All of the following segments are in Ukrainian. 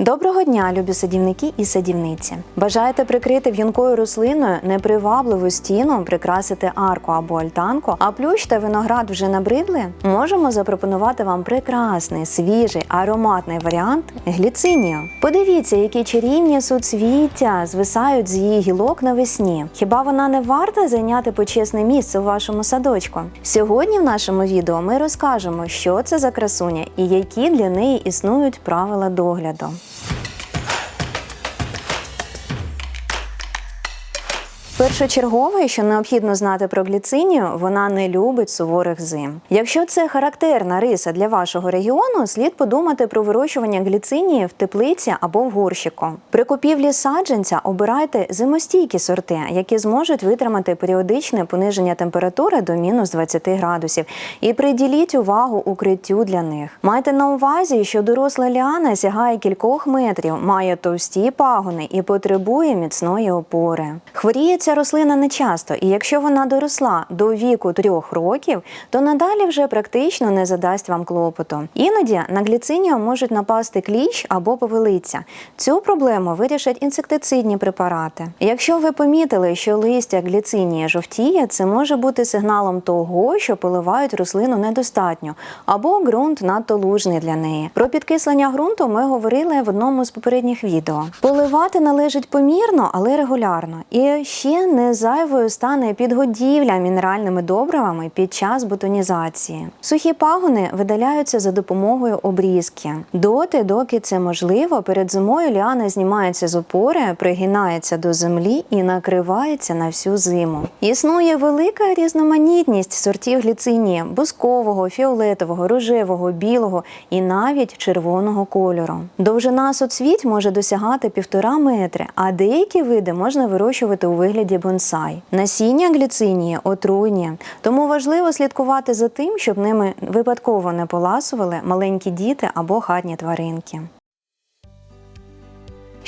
Доброго дня, любі садівники і садівниці. Бажаєте прикрити в'юнкою рослиною непривабливу стіну, прикрасити арку або альтанку, а плющ та виноград вже набридли? Можемо запропонувати вам прекрасний, свіжий, ароматний варіант гліцинію. Подивіться, які чарівні суцвіття звисають з її гілок навесні. Хіба вона не варта зайняти почесне місце у вашому садочку? Сьогодні в нашому відео ми розкажемо, що це за красуня і які для неї існують правила догляду. Першочергове, що необхідно знати про гліцинію, вона не любить суворих зим. Якщо це характерна риса для вашого регіону, слід подумати про вирощування гліцинії в теплиці або в горщику. При купівлі саджанця обирайте зимостійкі сорти, які зможуть витримати періодичне пониження температури до мінус 20 градусів, і приділіть увагу укриттю для них. Майте на увазі, що доросла ліана сягає кількох метрів, має товсті пагони і потребує міцної опори. Хворіє ця рослина не часто, і якщо вона доросла до віку трьох років, то надалі вже практично не задасть вам клопоту. Іноді на гліцинію можуть напасти кліщ або повелиця. Цю проблему вирішать інсектицидні препарати. Якщо ви помітили, що листя гліцинії жовтіє, це може бути сигналом того, що поливають рослину недостатньо, або ґрунт надто лужний для неї. Про підкислення ґрунту ми говорили в одному з попередніх відео. Поливати належить помірно, але регулярно. І ще не зайвою стане підгодівля мінеральними добривами під час бутонізації. Сухі пагони видаляються за допомогою обрізки. Доти, доки це можливо, перед зимою ліана знімається з опори, пригинається до землі і накривається на всю зиму. Існує велика різноманітність сортів гліцинії бускового, фіолетового, рожевого, білого і навіть червоного кольору. Довжина соцвіть може досягати півтора метри, а деякі види можна вирощувати у вигляді бонсай. Насіння гліцинії отруйні, тому важливо слідкувати за тим, щоб ними випадково не поласували маленькі діти або хатні тваринки.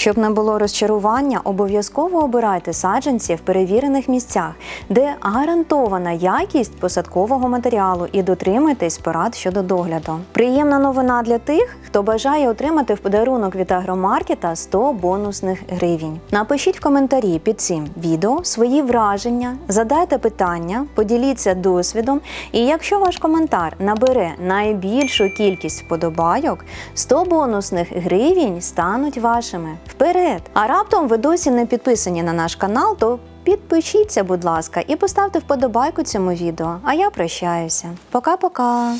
Щоб не було розчарування, обов'язково обирайте саджанці в перевірених місцях, де гарантована якість посадкового матеріалу і дотримуйтесь порад щодо догляду. Приємна новина для тих, хто бажає отримати в подарунок від агромаркета 100 бонусних гривень. Напишіть в коментарі під цим відео свої враження, задайте питання, поділіться досвідом. І якщо ваш коментар набере найбільшу кількість вподобайок, 100 бонусних гривень стануть вашими. Вперед! А раптом ви досі не підписані на наш канал, то підпишіться, будь ласка, і поставте вподобайку цьому відео. А я прощаюся. Пока-пока!